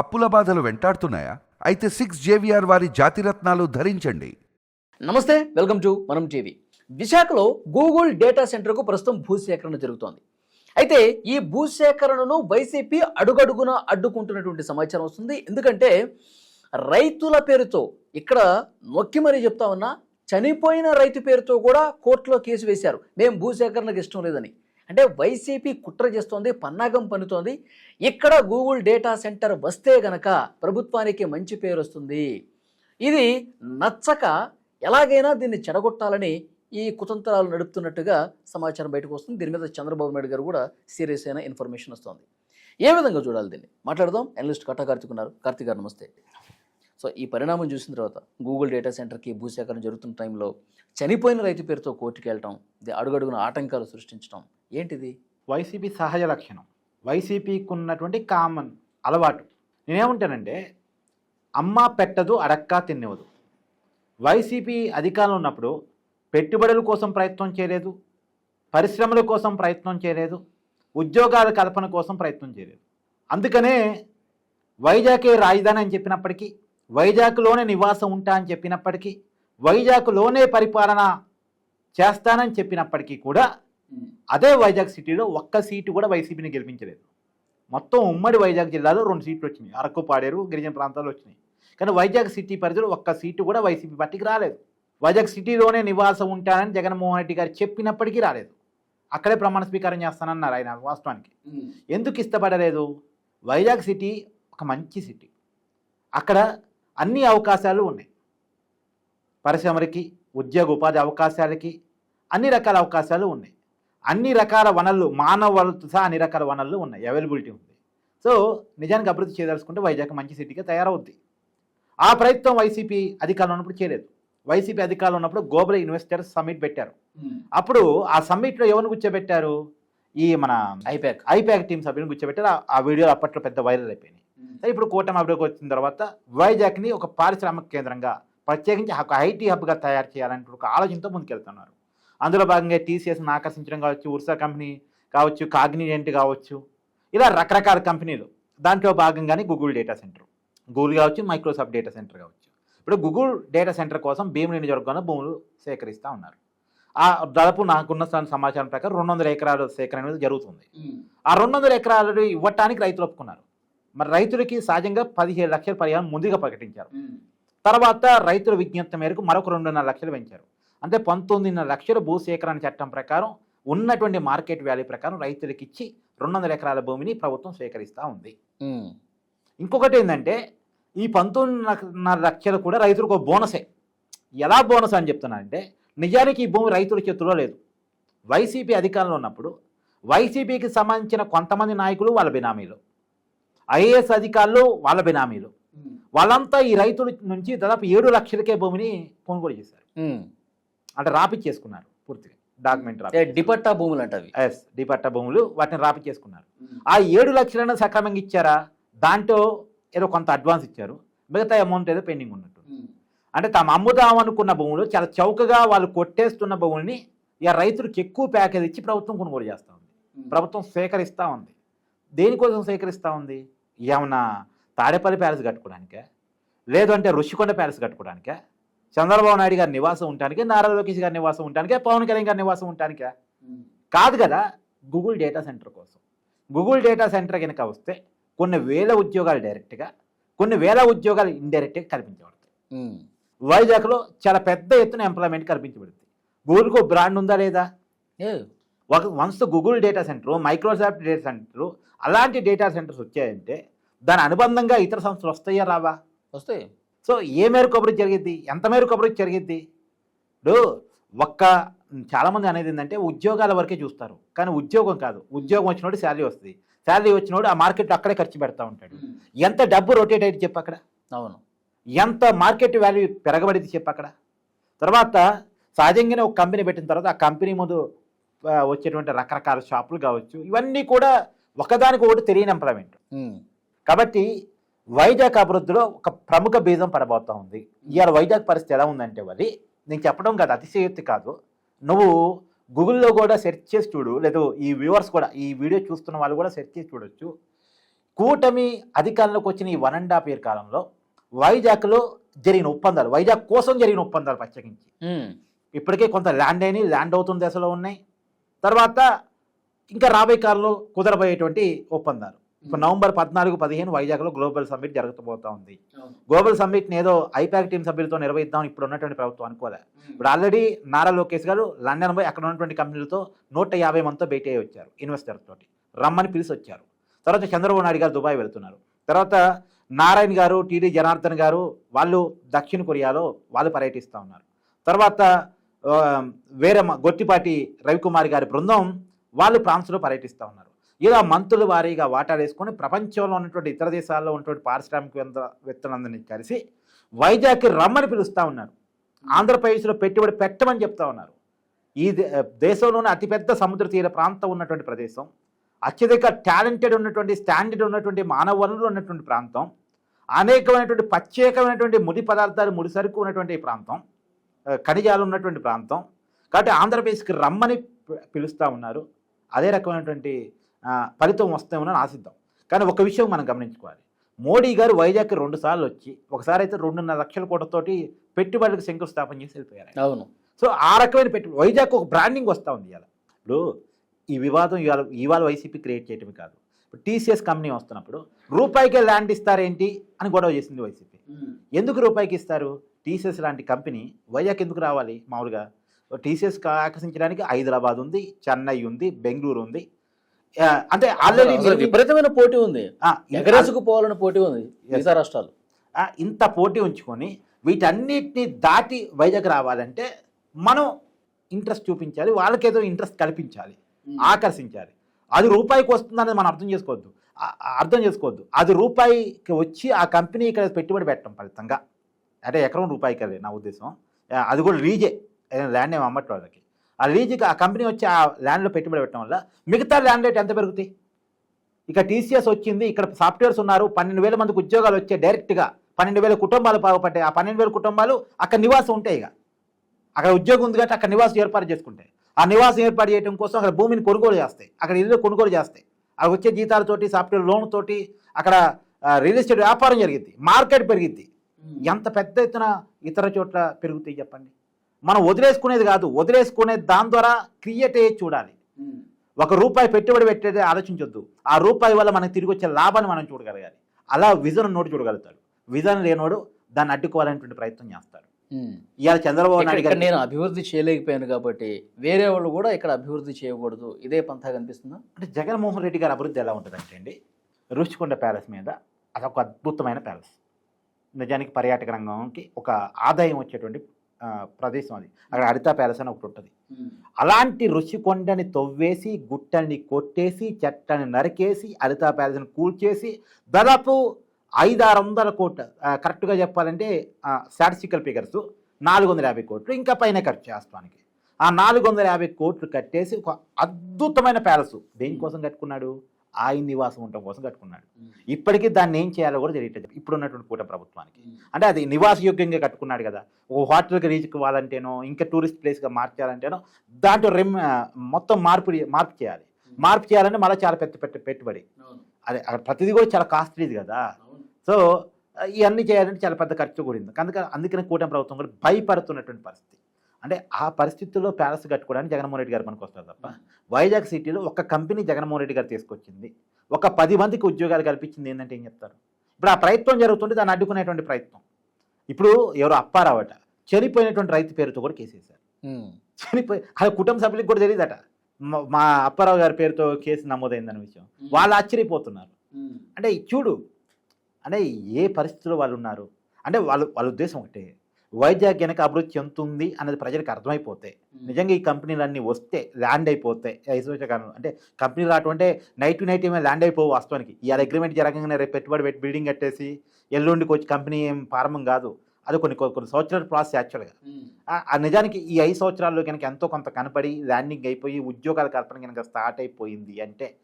అప్పుల బాధలు వెంటాడుతున్నాయా? అయితే సిక్స్ జేవిఆర్ వారి జాతిరత్నాలు ధరించండి. నమస్తే వెల్కమ్ టు మనం టీవీ. విశాఖలో గూగుల్ డేటా సెంటర్కు ప్రస్తుతం భూసేకరణ జరుగుతోంది. అయితే ఈ భూసేకరణను వైసీపీ అడుగడుగున అడ్డుకుంటున్నటువంటి సమాచారం వస్తుంది. ఎందుకంటే రైతుల పేరుతో ఇక్కడ నొక్కి మరీ చెప్తా ఉన్నా చనిపోయిన రైతు పేరుతో కూడా కోర్టులో కేసు వేశారు. మేము భూసేకరణకు ఇష్టం లేదని. అంటే వైసీపీ కుట్ర చేస్తోంది పన్నాగం పన్నుతోంది. ఇక్కడ గూగుల్ డేటా సెంటర్ వస్తే గనక ప్రభుత్వానికి మంచి పేరు వస్తుంది. ఇది నచ్చక ఎలాగైనా దీన్ని చెడగొట్టాలని ఈ కుతంత్రాలు నడుపుతున్నట్టుగా సమాచారం బయటకు వస్తుంది. దీని మీద చంద్రబాబు నాయుడు గారు కూడా సీరియస్ అయిన ఇన్ఫర్మేషన్ వస్తుంది. ఏ విధంగా చూడాలి దీన్ని? మాట్లాడదాం. అనలిస్ట్ కట్టా కార్తిక్ ఉన్నారు. కార్తిక్ గారు నమస్తే. సో ఈ పరిణామం చూసిన తర్వాత గూగుల్ డేటా సెంటర్కి భూసేకరణ జరుగుతున్న టైంలో చనిపోయిన రైతు పేరుతో కోర్టుకు వెళ్ళటం అడుగడుగున ఆటంకాలు సృష్టించడం ఏంటిది? వైసీపీ సహజ లక్షణం. వైసీపీకి ఉన్నటువంటి కామన్ అలవాటు. నేనేమంటానంటే అమ్మ పెట్టదు అడక్కా తిన్నవదు వైసీపీ అధికారంలో ఉన్నప్పుడు పెట్టుబడుల కోసం ప్రయత్నం చేయలేదు పరిశ్రమల కోసం ప్రయత్నం చేయలేదు ఉద్యోగాల కల్పన కోసం ప్రయత్నం చేయలేదు. అందుకనే వైజాగే రాజధాని అని చెప్పినప్పటికీ వైజాగ్లోనే నివాసం ఉంటా అని చెప్పినప్పటికీ వైజాగ్లోనే పరిపాలన చేస్తానని చెప్పినప్పటికీ కూడా అదే వైజాగ్ సిటీలో ఒక్క సీటు కూడా వైసీపీని గెలిపించలేదు. మొత్తం ఉమ్మడి వైజాగ్ జిల్లాలో రెండు సీట్లు వచ్చినాయి. అరకు పాడేరు గిరిజన ప్రాంతాల్లో వచ్చినాయి. కానీ వైజాగ్ సిటీ పరిధిలో ఒక్క సీటు కూడా వైసీపీ పార్టీకి రాలేదు. వైజాగ్ సిటీలోనే నివాసం ఉంటానని జగన్మోహన్ రెడ్డి గారు చెప్పినప్పటికీ రాలేదు. అక్కడే ప్రమాణ స్వీకారం చేస్తానన్నారు ఆయన వాస్తవానికి. ఎందుకు ఇష్టపడలేదు? వైజాగ్ సిటీ ఒక మంచి సిటీ. అక్కడ అన్ని అవకాశాలు ఉన్నాయి. పరిశ్రమలకి ఉద్యోగ ఉపాధి అవకాశాలకి అన్ని రకాల అవకాశాలు ఉన్నాయి. అన్ని రకాల వనరులు మానవ వనరులతో సహా అన్ని రకాల వనరులు ఉన్నాయి. అవైలబిలిటీ ఉంది. సో నిజానికి అభివృద్ధి చేయదలుచుకుంటే వైజాగ్ మంచి సిటీగా తయారవుద్ది. ఆ ప్రయత్నం వైసీపీ అధికారంలో ఉన్నప్పుడు చేయలేదు. వైసీపీ అధికారంలో ఉన్నప్పుడు గ్లోబల్ ఇన్వెస్టర్స్ సమ్మిట్ పెట్టారు. అప్పుడు ఆ సమ్మిట్లో ఎవరిని కూర్చోబెట్టారు? ఈ మన ఐపాక్. ఐపాక్ టీం సభ్యుని కూర్చోబెట్టారు. ఆ- ఆ వీడియోలు అప్పట్లో పెద్ద వైరల్ అయిపోయినాయి. సరే ఇప్పుడు కూటమి అభివృద్ధి వచ్చిన తర్వాత వైజాగ్ని ఒక పారిశ్రామిక కేంద్రంగా ప్రత్యేకించి ఒక ఐటీ హబ్గా తయారు చేయాలంటే ఒక ఆలోచనతో ముందుకెళ్తున్నారు. అందులో భాగంగా టీసీఎస్ని ఆకర్షించడం కావచ్చు ఉర్సా కంపెనీ కావచ్చు కాగ్నిజెంట్ కావచ్చు ఇలా రకరకాల కంపెనీలు. దాంట్లో భాగంగానే గూగుల్ డేటా సెంటర్ గూగుల్ కావచ్చు మైక్రోసాఫ్ట్ డేటా సెంటర్ కావచ్చు. ఇప్పుడు గూగుల్ డేటా సెంటర్ కోసం భీముని నియోజకవర్గంలో భూములు సేకరిస్తూ ఉన్నారు. ఆ దాదాపు నాకున్న సమ- సమాచారం ప్రకారం రెండు వందల ఎకరాలు సేకరణ అనేది జరుగుతుంది. ఆ రెండు వందల ఎకరాలు ఇవ్వటానికి రైతులు ఒప్పుకున్నారు. మరి రైతులకి సహజంగా పదిహేడు లక్షల పరిహారం ముందుగా ప్రకటించారు. తర్వాత రైతుల విజ్ఞప్తి మేరకు మరొక రెండున్నర లక్షలు పెంచారు. అంటే పంతొమ్మిదిన్నర లక్షల భూ సేకరణ చట్టం ప్రకారం ఉన్నటువంటి మార్కెట్ వాల్యూ ప్రకారం రైతులకి ఇచ్చి రెండు వందల ఎకరాల భూమిని ప్రభుత్వం స్వీకరిస్తూ ఉంది. ఇంకొకటి ఏంటంటే ఈ పంతొమ్మిదిన్నర లక్షలు కూడా రైతులకు ఒక బోనసే. ఎలా బోనస్ అని చెప్తున్నానంటే నిజానికి ఈ భూమి రైతుల చేతుల్లో లేదు. వైసీపీ అధికారంలో ఉన్నప్పుడు వైసీపీకి సంబంధించిన కొంతమంది నాయకులు వాళ్ళ బినామీలు. ఐఏఎస్ అధికారులు వాళ్ళ బినామీలు. వాళ్ళంతా ఈ రైతుల నుంచి దాదాపు ఏడు లక్షలకే భూమిని కొనుగోలు చేశారు. అంటే రాపిచ్చేసుకున్నారు పూర్తిగా డాక్యుమెంట్ ఏ డిపట్టా భూములు అంట ఎస్ డిపట్ట భూములు వాటిని రాపిచ్చేసుకున్నారు. ఆ ఏడు లక్షలను సక్రమంగా ఇచ్చారా? దాంట్లో ఏదో కొంత అడ్వాన్స్ ఇచ్చారు. మిగతా అమౌంట్ ఏదో పెండింగ్ ఉన్నట్టు. అంటే తాము అమ్ముదాం అనుకున్న భూములు చాలా చౌకగా వాళ్ళు కొట్టేస్తున్న భూముల్ని ఇక రైతులకు ఎక్కువ ప్యాకేజ్ ఇచ్చి ప్రభుత్వం కొనుగోలు చేస్తూ ఉంది. ప్రభుత్వం సేకరిస్తూ ఉంది. దేనికోసం సేకరిస్తూ ఉంది? ఏమన్నా తాడేపల్లి ప్యాలెస్ కట్టుకోవడానికే? లేదు అంటే ఋషికొండ ప్యాలెస్ కట్టుకోవడానికే? చంద్రబాబు నాయుడు గారి నివాసం ఉండటానికే నారా లోకేష్ గారి నివాసం ఉండటానికే పవన్ కళ్యాణ్ గారి నివాసం ఉండటానికే. కాదు కదా గూగుల్ డేటా సెంటర్ కోసం. గూగుల్ డేటా సెంటర్ కనుక వస్తే కొన్ని వేల ఉద్యోగాలు డైరెక్ట్గా కొన్ని వేల ఉద్యోగాలు ఇండైరెక్ట్గా కల్పించబడతాయి. వైజాగ్లో చాలా పెద్ద ఎత్తున ఎంప్లాయ్మెంట్ కల్పించబడుతుంది. గూగుల్కు బ్రాండ్ ఉందా లేదా? ఒక once Google data centre Microsoft data centre అలాంటి డేటా సెంటర్స్ వచ్చాయంటే దాని అనుబంధంగా ఇతర సంస్థలు వస్తాయా రావా? వస్తాయి. సో ఏ మేరకు అభివృద్ధి జరిగిద్ది? ఎంత మేరకు అభివృద్ధి జరిగిద్ది? ఇప్పుడు ఒక్క చాలామంది అనేది ఏంటంటే ఉద్యోగాల వరకే చూస్తారు. కానీ ఉద్యోగం కాదు. ఉద్యోగం వచ్చినోడు శాలరీ వస్తుంది. శాలరీ వచ్చినోడు ఆ మార్కెట్లో అక్కడే ఖర్చు పెడతా ఉంటాడు. ఎంత డబ్బు రొటేట్ అయితే చెప్పు అక్కడ? అవును. ఎంత మార్కెట్ వాల్యూ పెరగబడింది చెప్పు అక్కడ? తర్వాత సహజంగానే ఒక కంపెనీ పెట్టిన తర్వాత ఆ కంపెనీ ముందు వచ్చేటువంటి రకరకాల షాపులు కావచ్చు. ఇవన్నీ కూడా ఒకదానికి ఒకటి తెలియని ఎంప్లాయ్మెంట్ కాబట్టి వైజాగ్ అభివృద్ధిలో ఒక ప్రముఖ బీజం పడబోతా ఉంది. ఇవాళ వైజాగ్ పరిస్థితి ఎలా ఉందంటే మరి నేను చెప్పడం కాదు అతిశయోక్తి కాదు. నువ్వు గూగుల్లో కూడా సెర్చ్ చేసి చూడు లేదు ఈ వ్యూవర్స్ కూడా ఈ వీడియో చూస్తున్న వాళ్ళు కూడా సెర్చ్ చేసి చూడొచ్చు. కూటమి అధికారంలోకి వచ్చిన ఈ వన్ అండ్ హాఫ్ ఇయర్ కాలంలో వైజాగ్లో జరిగిన ఒప్పందాలు వైజాగ్ కోసం జరిగిన ఒప్పందాలు ప్రత్యేకించి. ఇప్పటికే కొంత ల్యాండ్ అయినాయి ల్యాండ్ అవుతున్న దశలో ఉన్నాయి. తర్వాత ఇంకా రాబోయే కాలంలో కుదరబోయేటువంటి ఒప్పందాలు. ఇప్పుడు నవంబర్ పద్నాలుగు పదిహేను వైజాగ్లో గ్లోబల్ సమ్మిట్ జరగబోతా ఉంది. గ్లోబల్ సమ్మిట్ని ఏదో ఐపాక్ టీం సభ్యులతో నిర్వహిద్దాం ఇప్పుడు ఉన్నటువంటి ప్రభుత్వం అనుకోలే. ఇప్పుడు ఆల్రెడీ నారా లోకేష్ గారు లండన్ పోయి అక్కడ ఉన్నటువంటి కంపెనీలతో నూట యాభై మందితో భేటీ అయ్యి వచ్చారు ఇన్వెస్టర్ తోటి. రమ్మని పిలిచి వచ్చారు తర్వాత చంద్రబాబు నాయుడు గారు దుబాయ్ వెళ్తున్నారు. తర్వాత నారాయణ గారు టీడీ జనార్దన్ గారు వాళ్ళు దక్షిణ కొరియాలో వాళ్ళు పర్యటిస్తూ ఉన్నారు. తర్వాత వేరే గొట్టిపాటి రవికుమార్ గారి బృందం వాళ్ళు ఫ్రాన్స్లో పర్యటిస్తూ ఉన్నారు. ఇలా మంత్రుల వారీగా వాటా వేసుకొని ప్రపంచంలో ఉన్నటువంటి ఇతర దేశాల్లో ఉన్నటువంటి పారిశ్రామికవేత్త వ్యక్తులందరినీ కలిసి వైజాగ్కి రమ్మని పిలుస్తూ ఉన్నారు. ఆంధ్రప్రదేశ్లో పెట్టుబడి పెట్టమని చెప్తా ఉన్నారు. ఈ దే- దేశంలోనే అతిపెద్ద సముద్ర తీర ప్రాంతం ఉన్నటువంటి ప్రదేశం. అత్యధిక టాలెంటెడ్ ఉన్నటువంటి స్టాండర్డ్ ఉన్నటువంటి మానవ వనరులు ఉన్నటువంటి ప్రాంతం. అనేకమైనటువంటి ప్రత్యేకమైనటువంటి ముడి పదార్థాలు ముడి సరుకు ఉన్నటువంటి ప్రాంతం. ఖనిజాలు ఉన్నటువంటి ప్రాంతం. కాబట్టి ఆంధ్రప్రదేశ్కి రమ్మని పి- పిలుస్తూ ఉన్నారు. అదే రకమైనటువంటి ఫలితం వస్తామని ఆశిద్దాం. కానీ ఒక విషయం మనం గమనించుకోవాలి. మోడీ గారు వైజాగ్కి రెండు సార్లు వచ్చి ఒకసారి అయితే రెండున్నర లక్షల కోట్లతోటి పెట్టుబడులకు శంకుస్థాపన చేసి వెళ్ళిపోయారు. అవును. సో ఆ రకమైన పెట్టుబడి వైజాగ్ ఒక బ్రాండింగ్ వస్తూ ఉంది ఇవాళ. ఇప్పుడు ఈ వివాదం ఇవాళ ఇవాళ వైసీపీ క్రియేట్ చేయటమే కాదు. ఇప్పుడు టీసీఎస్ కంపెనీ వస్తున్నప్పుడు రూపాయికే ల్యాండ్ ఇస్తారేంటి అని గొడవ చేసింది వైసీపీ. ఎందుకు రూపాయికి ఇస్తారు? టీసీఎస్ లాంటి కంపెనీ వైజాగ్ ఎందుకు రావాలి మామూలుగా? టీసీఎస్ ఆకర్షించడానికి హైదరాబాద్ ఉంది చెన్నై ఉంది బెంగళూరు ఉంది. అంటే ఆల్రెడీ విపరీతమైన పోటీ ఉంది. ఎగరేసుకు పోవాలని పోటీ ఉంది మిగతా రాష్ట్రాలు. ఇంత పోటీ ఉంచుకొని వీటన్నిటిని దాటి వైజాగ్ రావాలంటే మనం ఇంట్రెస్ట్ చూపించాలి వాళ్ళకేదో ఇంట్రెస్ట్ కల్పించాలి ఆకర్షించాలి. అది రూపాయికి వస్తుందనేది మనం అర్థం చేసుకోవద్దు. అర్థం చేసుకోవద్దు. అది రూపాయికి వచ్చి ఆ కంపెనీ ఇక్కడ పెట్టుబడి పెట్టడం ఫలితంగా. అంటే ఎకరం రూపాయికి అది నా ఉద్దేశం. అది కూడా లీజే ల్యాండ్ ఏమి అమ్మట్టు వాళ్ళకి. ఆ లీజుకి ఆ కంపెనీ వచ్చి ఆ ల్యాండ్లో పెట్టుబడి పెట్టడం వల్ల మిగతా ల్యాండ్ రేట్ ఎంత పెరుగుతాయి? ఇక టీసీఎస్ వచ్చింది ఇక్కడ సాఫ్ట్వేర్స్ ఉన్నారు పన్నెండు వేల మందికి ఉద్యోగాలు వచ్చాయి డైరెక్ట్గా పన్నెండు వేల కుటుంబాలు బాగుపడ్డాయి. ఆ పన్నెండు వేల కుటుంబాలు అక్కడ నివాసం ఉంటాయి ఇక. అక్కడ ఉద్యోగం ఉంది కాబట్టి అక్కడ నివాసం ఏర్పాటు చేసుకుంటాయి. ఆ నివాసం ఏర్పాటు చేయడం కోసం అక్కడ భూమిని కొనుగోలు చేస్తాయి. అక్కడ ఇల్లు కొనుగోలు చేస్తాయి. అక్కడ వచ్చే జీతాలతోటి సాఫ్ట్వేర్ లోన్ తోటి అక్కడ రియల్ ఎస్టేట్ వ్యాపారం జరిగింది మార్కెట్ పెరిగిద్ది. ఎంత పెద్ద ఎత్తున ఇతర చోట్ల పెరుగుతాయి చెప్పండి? మనం వదిలేసుకునేది కాదు వదిలేసుకునే దాని ద్వారా క్రియేట్ అయ్యేది చూడాలి. ఒక రూపాయి పెట్టుబడి పెట్టేది ఆలోచించొద్దు. ఆ రూపాయి వల్ల మనకు తిరిగి వచ్చే లాభాన్ని మనం చూడగలగాలి. అలా విజన్ ఉన్నోడు చూడగలుగుతాడు. విజన్ లేనోడు దాన్ని అడ్డుకోవాలనేటువంటి ప్రయత్నం చేస్తాడు. ఇవాళ చంద్రబాబు నాయుడు గారు నేను అభివృద్ధి చేయలేకపోయాను కాబట్టి వేరే వాళ్ళు కూడా ఇక్కడ అభివృద్ధి చేయకూడదు. ఇదే పంథా కనిపిస్తుందా అంటే జగన్మోహన్ రెడ్డి గారి అభివృద్ధి ఎలా ఉంటుందంటే అండి రుచికొండ ప్యాలెస్ మీద అదొక అద్భుతమైన ప్యాలెస్. నిజానికి పర్యాటక రంగంకి ఒక ఆదాయం వచ్చేటువంటి ప్రదేశం అది. అక్కడ హరిత ప్యాలెస్ అని ఒకటి ఉంటుంది. అలాంటి రుచికొండని తవ్వేసి గుట్టని కొట్టేసి చెట్టని నరికేసి హరిత ప్యాలెస్ని కూల్చేసి దాదాపు ఐదారు వందల కోట్ల కరెక్ట్గా చెప్పాలంటే స్టాటిస్టికల్ ఫిగర్స్ నాలుగు వందల యాభై కోట్లు ఇంకా పైన ఖర్చు చేస్తానికి. ఆ నాలుగు వందల యాభై కోట్లు కట్టేసి ఒక అద్భుతమైన ప్యాలెస్ దేనికోసం కట్టుకున్నాడు? ఆయన నివాసం ఉండటం కోసం కట్టుకున్నాడు. ఇప్పటికీ దాన్ని ఏం చేయాలో కూడా తెలియట్లేదు. ఇప్పుడు ఉన్నటువంటి కూట ప్రభుత్వానికి అంటే అది నివాసయోగ్యంగా కట్టుకున్నాడు కదా. ఓ హోటల్కి రీచ్ కావాలంటేనో ఇంకా టూరిస్ట్ ప్లేస్గా మార్చాలంటేనో దాంట్లో రెమ్ మొత్తం మార్పు మార్పు చేయాలి. మార్పు చేయాలంటే మళ్ళీ చాలా పెద్ద పెద్ద పెట్టుబడి. అదే అక్కడ ప్రతిదీ కూడా చాలా కాస్ట్లీది కదా. సో ఇవన్నీ చేయాలంటే చాలా పెద్ద ఖర్చు కూడింది. అందుకని అందుకని కూటమి ప్రభుత్వం కూడా భయపడుతున్నటువంటి పరిస్థితి. అంటే ఆ పరిస్థితుల్లో ప్యాలెస్ కట్టుకోవడానికి జగన్మోహన్ రెడ్డి గారు మనకు వస్తారు తప్ప వైజాగ్ సిటీలో ఒక కంపెనీ జగన్మోహన్ రెడ్డి గారు తీసుకొచ్చింది. ఒక పది మందికి ఉద్యోగాలు కల్పించింది ఏంటంటే ఏం చెప్తారు? ఇప్పుడు ఆ ప్రయత్నం జరుగుతుంటే దాన్ని అడ్డుకునేటువంటి ప్రయత్నం. ఇప్పుడు ఎవరు అప్పారావట చనిపోయినటువంటి రైతు పేరుతో కూడా కేసేశారు. చనిపోయి అది కుటుంబ సభ్యులకు కూడా తెలియదట మా- మా అప్పారావు గారి పేరుతో కేసు నమోదైందన్న విషయం. వాళ్ళు ఆశ్చర్యపోతున్నారు. అంటే చూడు అంటే ఏ పరిస్థితిలో వాళ్ళు ఉన్నారు? అంటే వాళ్ళు వాళ్ళ ఉద్దేశం ఒకటే. వైజాగ్ వెనక అభివృద్ధి చెందుతుంది అనేది ప్రజలకు అర్థమైపోతే నిజంగా ఈ కంపెనీలన్నీ వస్తే ల్యాండ్ అయిపోతాయి ఐసోచకాలం అంటే కంపెనీలు రావటం అంటే నైట్ టు నైట్ ఏమైనా ల్యాండ్ అయిపోవు వాస్తవానికి. ఇవాళ అగ్రిమెంట్ జరగగానే రేపు పెట్టుబడి పెట్టి బిల్డింగ్ కట్టేసి ఎల్లుండికి వచ్చి కంపెనీ ఏం ప్రారంభం కాదు. అది కొన్ని కొన్ని సంవత్సరాల ప్రాసెస్ యాక్చువల్గా. ఆ- ఆ నిజానికి ఈ ఐదు సంవత్సరాల్లో కనుక ఎంతో కొంత కనపడి ల్యాండింగ్ అయిపోయి ఉద్యోగాల కల్పన కనుక స్టార్ట్ అయిపోయింది అంటే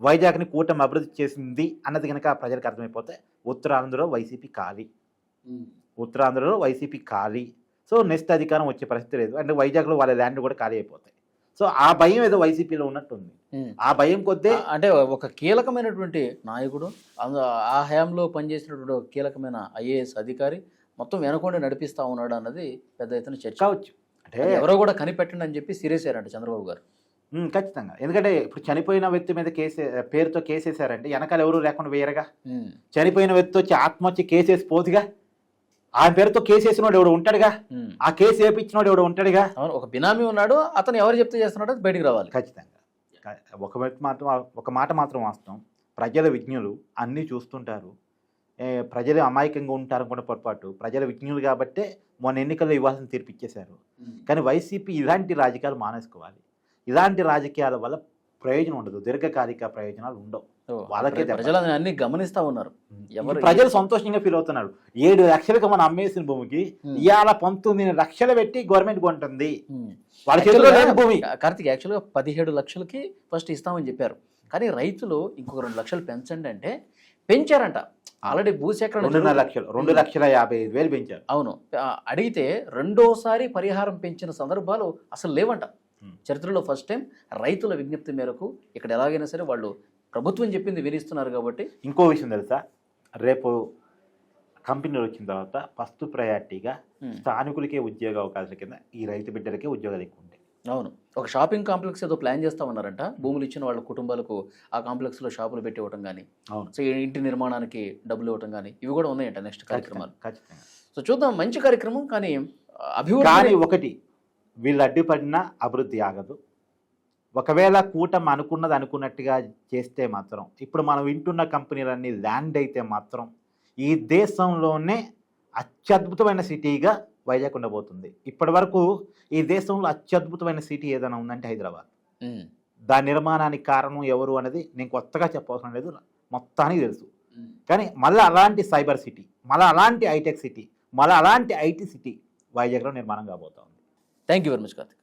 వైజాగ్ని కూటమి అభివృద్ధి చేసింది అన్నది కనుక ప్రజలకు అర్థమైపోతే ఉత్తరాంధ్రలో వైసీపీ ఖాళీ. ఉత్తరాంధ్రలో వైసీపీ ఖాళీ. సో నెక్స్ట్ అధికారం వచ్చే పరిస్థితి లేదు. అంటే వైజాగ్లో వాళ్ళ ల్యాండ్ కూడా ఖాళీ అయిపోతాయి. సో ఆ భయం ఏదో వైసీపీలో ఉన్నట్టుంది. ఆ భయం కొద్దే అంటే ఒక కీలకమైనటువంటి నాయకుడు ఆ హయాంలో పనిచేసినటువంటి ఒక కీలకమైన ఐఏఎస్ అధికారి మొత్తం వెనకుండా నడిపిస్తా ఉన్నాడు అన్నది పెద్ద ఎత్తున చర్చ. కావచ్చు. అంటే ఎవరో కూడా కనిపెట్టండి అని చెప్పి సీరియస్ అయ్యారంట చంద్రబాబు గారు. ఖచ్చితంగా. ఎందుకంటే ఇప్పుడు చనిపోయిన వ్యక్తి మీద కేసు పేరుతో కేసేసారంటే వెనకాల ఎవరు లేకుండా వేయరుగా. చనిపోయిన వ్యక్తి వచ్చి ఆత్మహత్య కేసేసి పోతుగా ఆ పేరుతో కేసేసినోడు ఎవడు ఉంటాడుగా. ఆ కేసు వేపించినోడు ఎవడు ఉంటాడుగా? అవును ఒక బినామీ ఉన్నాడు అతను ఎవరు చెప్తే చేస్తున్నాడో బయటికి రావాలి. ఖచ్చితంగా. ఒక మాత్రం ఒక మాట మాత్రం వాస్తవం. ప్రజల విజ్ఞులు అన్నీ చూస్తుంటారు. ప్రజలు అమాయకంగా ఉంటారు కూడా పొరపాటు. ప్రజల విజ్ఞులు కాబట్టే మొన్న ఎన్నికల్లో ఇవ్వాల్సిన తీర్పు ఇచ్చేశారు. కానీ వైసీపీ ఇలాంటి రాజకీయాలు మానేసుకోవాలి. ఇలాంటి రాజకీయాల వల్ల ప్రయోజనం ఉండదు. దీర్ఘకాలిక ప్రయోజనాలు ఉండవు. వాళ్ళకే. ప్రజలు అన్ని గమనిస్తా ఉన్నారు. ఎవరు- ప్రజలు సంతోషంగా ఫీల్ అవుతున్నారు. ఏడు లక్షలకు మనం అమ్మేసిన భూమికి. ఇవాళ పంతొమ్మిది లక్షలు పెట్టి గవర్నమెంట్ కొంటుంది. ఉమ్. వాళ్ళ చేతిలో లేదు భూమి. కార్తీక్ యాక్చువల్గా పదిహేడు లక్షలకి ఫస్ట్ ఇస్తామని చెప్పారు. కానీ రైతులు ఇంకొక రెండు లక్షలు పెంచండి అంటే పెంచారంట. ఆల్రెడీ భూసేకరణ రెండున్నర లక్షలు రెండు లక్షల యాభై ఐదు వేలు పెంచారు. అవును. అడిగితే రెండోసారి పరిహారం పెంచిన సందర్భాలు అసలు లేవంట. చరిత్రలో ఫస్ట్ టైం రైతుల విజ్ఞప్తి మేరకు ఇక్కడ ఎలాగైనా సరే వాళ్ళు ప్రభుత్వం చెప్పింది వినిస్తున్నారు కాబట్టి ఇంకో విషయం తెలుసా? రేపు కంపెనీలు వచ్చిన తర్వాత ఫస్ట్ ప్రయారిటీగా Hmm. స్థానికులకే ఉద్యోగ అవకాశాల కింద ఈ రైతు బిడ్డలకే ఉద్యోగాలు ఎక్కువ ఉంటాయి. అవును. ఒక షాపింగ్ కాంప్లెక్స్ ఏదో ప్లాన్ చేస్తా ఉన్నారంట భూములు ఇచ్చిన వాళ్ళ కుటుంబాలకు ఆ కాంప్లెక్స్లో షాపులు పెట్టి ఇవ్వటం కానీ అవును. సో ఇంటి నిర్మాణానికి డబ్బులు ఇవ్వటం కానీ ఇవి కూడా ఉన్నాయంట నెక్స్ట్ కార్యక్రమాలు. సో చూద్దాం మంచి కార్యక్రమం కానీ అభివృద్ధి ఒకటి వీళ్ళు అడ్డుపడినా అభివృద్ధి ఆగదు. ఒకవేళ కూటమి అనుకున్నది అనుకున్నట్టుగా చేస్తే మాత్రం ఇప్పుడు మనం వింటున్న కంపెనీలన్నీ ల్యాండ్ అయితే మాత్రం ఈ దేశంలోనే అత్యద్భుతమైన సిటీగా వైజాగ్ ఉండబోతుంది. ఇప్పటి వరకు ఈ దేశంలో అత్యద్భుతమైన సిటీ ఏదైనా ఉందంటే హైదరాబాద్. దాని నిర్మాణానికి కారణం ఎవరు అనేది నేను కొత్తగా చెప్పవసరం లేదు మొత్తానికి తెలుసు. కానీ మళ్ళీ అలాంటి సైబర్ సిటీ మళ్ళీ అలాంటి హైటెక్ సిటీ మళ్ళీ అలాంటి ఐటీ సిటీ వైజాగ్లో నిర్మాణం కాబోతా ఉంది thank you very much Karthik